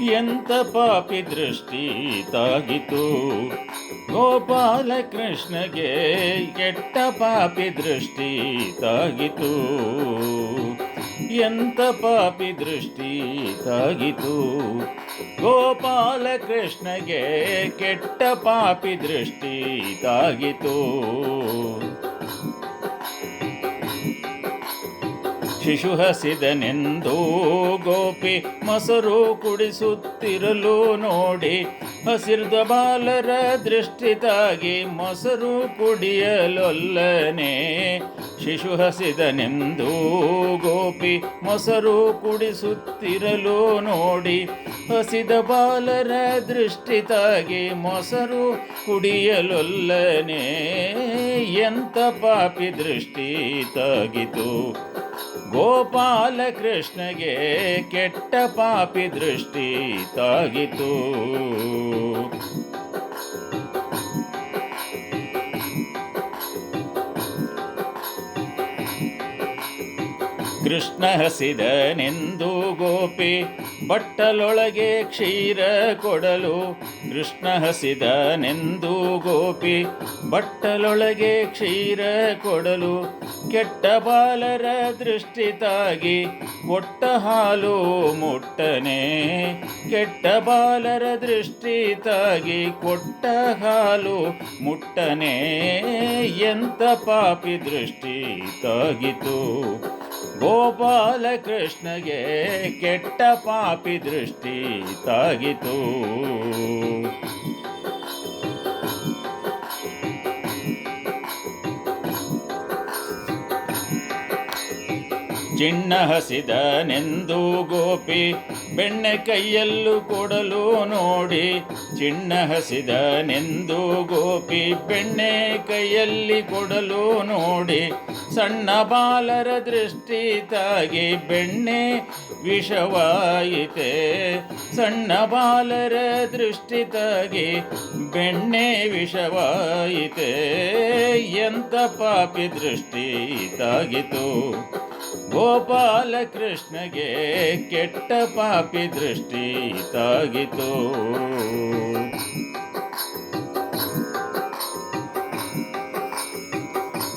ಎಂತ ಪಾಪಿ ದೃಷ್ಟಿ ತಾಗಿತು? ಗೋಪಾಲ ಕೃಷ್ಣಗೆ ಕೆಟ್ಟ ಪಾಪಿ ದೃಷ್ಟಿ ತಾಗಿತು. ಎಂತ ಪಾಪಿ ದೃಷ್ಟಿ ತಾಗಿತು? ಗೋಪಾಲ ಕೃಷ್ಣಗೆ ಕೆಟ್ಟ ಪಾಪಿ ದೃಷ್ಟಿ ತಾಗಿತು. ಶಿಶು ಹಸಿದನೆಂದು ಗೋಪಿ ಮೊಸರು ಕುಡಿಸುತ್ತಿರಲು ನೋಡಿ, ಹಸಿರ್ದ ಬಾಲರ ದೃಷ್ಟಿತಾಗಿ ಮೊಸರು ಕುಡಿಯಲೊಲ್ಲನೆ. ಶಿಶು ಹಸಿದನೆಂದು ಗೋಪಿ ಮೊಸರು ಕುಡಿಸುತ್ತಿರಲು ನೋಡಿ, ಹಸಿದ ಬಾಲರ ದೃಷ್ಟಿತಾಗಿ ಮೊಸರು ಕುಡಿಯಲೊಲ್ಲನೆ. ಎಂತ ಪಾಪಿ ದೃಷ್ಟಿ ತಾಗಿತು. ಗೋಪಾಲ ಕೃಷ್ಣಗೆ ಕೆಟ್ಟ ಪಾಪಿ ದೃಷ್ಟಿ ತಾಗಿತು. ಕೃಷ್ಣ ಹಸಿದನೆಂದು ಗೋಪಿ, ಬಟ್ಟಲೊಳಗೆ ಕ್ಷೀರ ಕೊಡಲು ಕೃಷ್ಣ ಹಸಿದನೆಂದು ಗೋಪಿ, ಬಟ್ಟಲೊಳಗೆ ಕ್ಷೀರ ಕೊಡಲು ಕೆಟ್ಟ ಬಾಲರ ದೃಷ್ಟಿ ತಾಗಿ ಕೊಟ್ಟ ಹಾಲು ಮುಟ್ಟನೆ, ಕೆಟ್ಟ ಬಾಲರ ದೃಷ್ಟಿ ತಾಗಿ ಕೊಟ್ಟ ಹಾಲು ಮುಟ್ಟನೆ, ಎಂತ ಪಾಪಿ ದೃಷ್ಟಿ ತಾಗಿತು ಗೋಪಾಲ ಕೃಷ್ಣಗೆ ಕೆಟ್ಟ ಪಾಪಿ ದೃಷ್ಟಿ ತಾಗಿತು. ಚಿಣ್ಣ ಹಸಿದನೆಂದು ಗೋಪಿ, ಬೆಣ್ಣೆ ಕೈಯಲ್ಲೂ ಕೊಡಲು ನೋಡಿ. ಚಿಣ್ಣ ಹಸಿದನೆಂದು ಗೋಪಿ, ಬೆಣ್ಣೆ ಕೈಯಲ್ಲಿ ಕೊಡಲು ನೋಡಿ. ಸಣ್ಣ ಬಾಲರ ದೃಷ್ಟಿ ತಾಗಿ ಬೆಣ್ಣೆ ವಿಷವಾಯಿತೆ. ಸಣ್ಣ ಬಾಲರ ದೃಷ್ಟಿ ತಾಗಿ ಬೆಣ್ಣೆ ವಿಷವಾಯಿತೆ. ಎಂತ ಪಾಪಿ ದೃಷ್ಟಿ ತಾಗಿತು ಗೋಪಾಲ ಕೃಷ್ಣಗೆ ಕೆಟ್ಟ ಪಾಪಿ ದೃಷ್ಟಿ ತಾಗಿತು.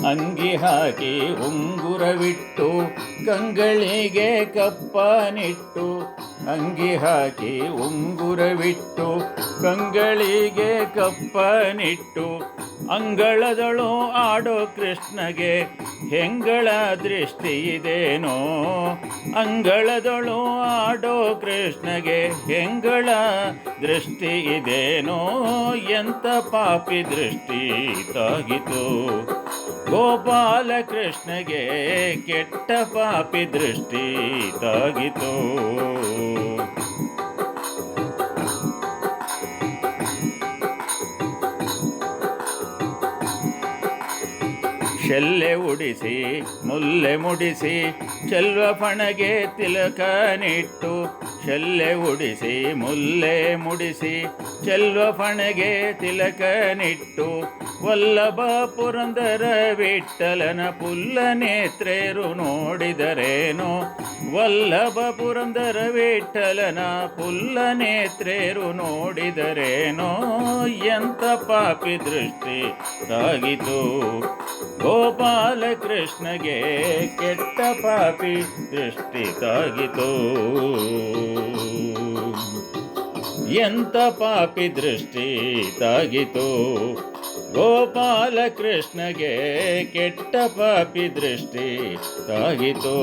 ಅಂಗಿ ಹಾಕಿ ಉಂಗುರವಿಟ್ಟು, ಕಂಗಳಿಗೆ ಕಪ್ಪನಿಟ್ಟು. ಅಂಗಿ ಹಾಕಿ ಉಂಗುರವಿಟ್ಟು, ಕಂಗಳಿಗೆ ಕಪ್ಪನಿಟ್ಟು. ಅಂಗಳದಳು ಆಡೋ ಕೃಷ್ಣಗೆ ಹೆಂಗಳ ದೃಷ್ಟಿ ಇದೇನೋ? ಅಂಗಳದಳು ಆಡೋ ಕೃಷ್ಣಗೆ ಹೆಂಗಳ ದೃಷ್ಟಿ ಇದೇನೋ? ಎಂತ ಪಾಪಿ ದೃಷ್ಟಿ ತಾಗಿತು? ಗೋಪಾಲ ಕೃಷ್ಣಗೆ ಕೆಟ್ಟ ಪಾಪಿ ದೃಷ್ಟಿ ತಾಗಿತು? ಶೆಲ್ಲೆ ಉಡಿಸಿ, ಮುಲ್ಲೆ ಮುಡಿಸಿ, ಚೆಲ್ವ ತಿಲಕ ನಿಟ್ಟು ಚೆಲ್ಲೆ ಉಡಿಸಿ, ಮುಲ್ಲೆ ಮುಡಿಸಿ, ಚೆಲ್ವ ತಿಲಕ ನಿಟ್ಟು ವಲ್ಲಭ ಪುರಂದರ ವಿಠಲನ ಪುಲ್ಲ ನೇತ್ರೇರು ನೋಡಿದರೇನು? ವಲ್ಲಭ ಪುರಂದರ ವಿಠಲನ ಪುಲ್ಲ ನೇತ್ರೇರು ನೋಡಿದರೇನೋ? ಎಂಥ ಪಾಪಿ ದೃಷ್ಟಿ ತಾಗಿತು. ಕೃಷ್ಣಗೆ ಕೆಟ್ಟ ಪಾಪಿ ದೃಷ್ಟಿ ತಾಗಿತು ಎಂತ ಪಾಪಿ ದೃಷ್ಟಿ ತಾಗಿತು ಗೋಪಾಲ ಕೃಷ್ಣಗೆ ಕೆಟ್ಟ ಪಾಪಿ ದೃಷ್ಟಿ ತಾಗಿತು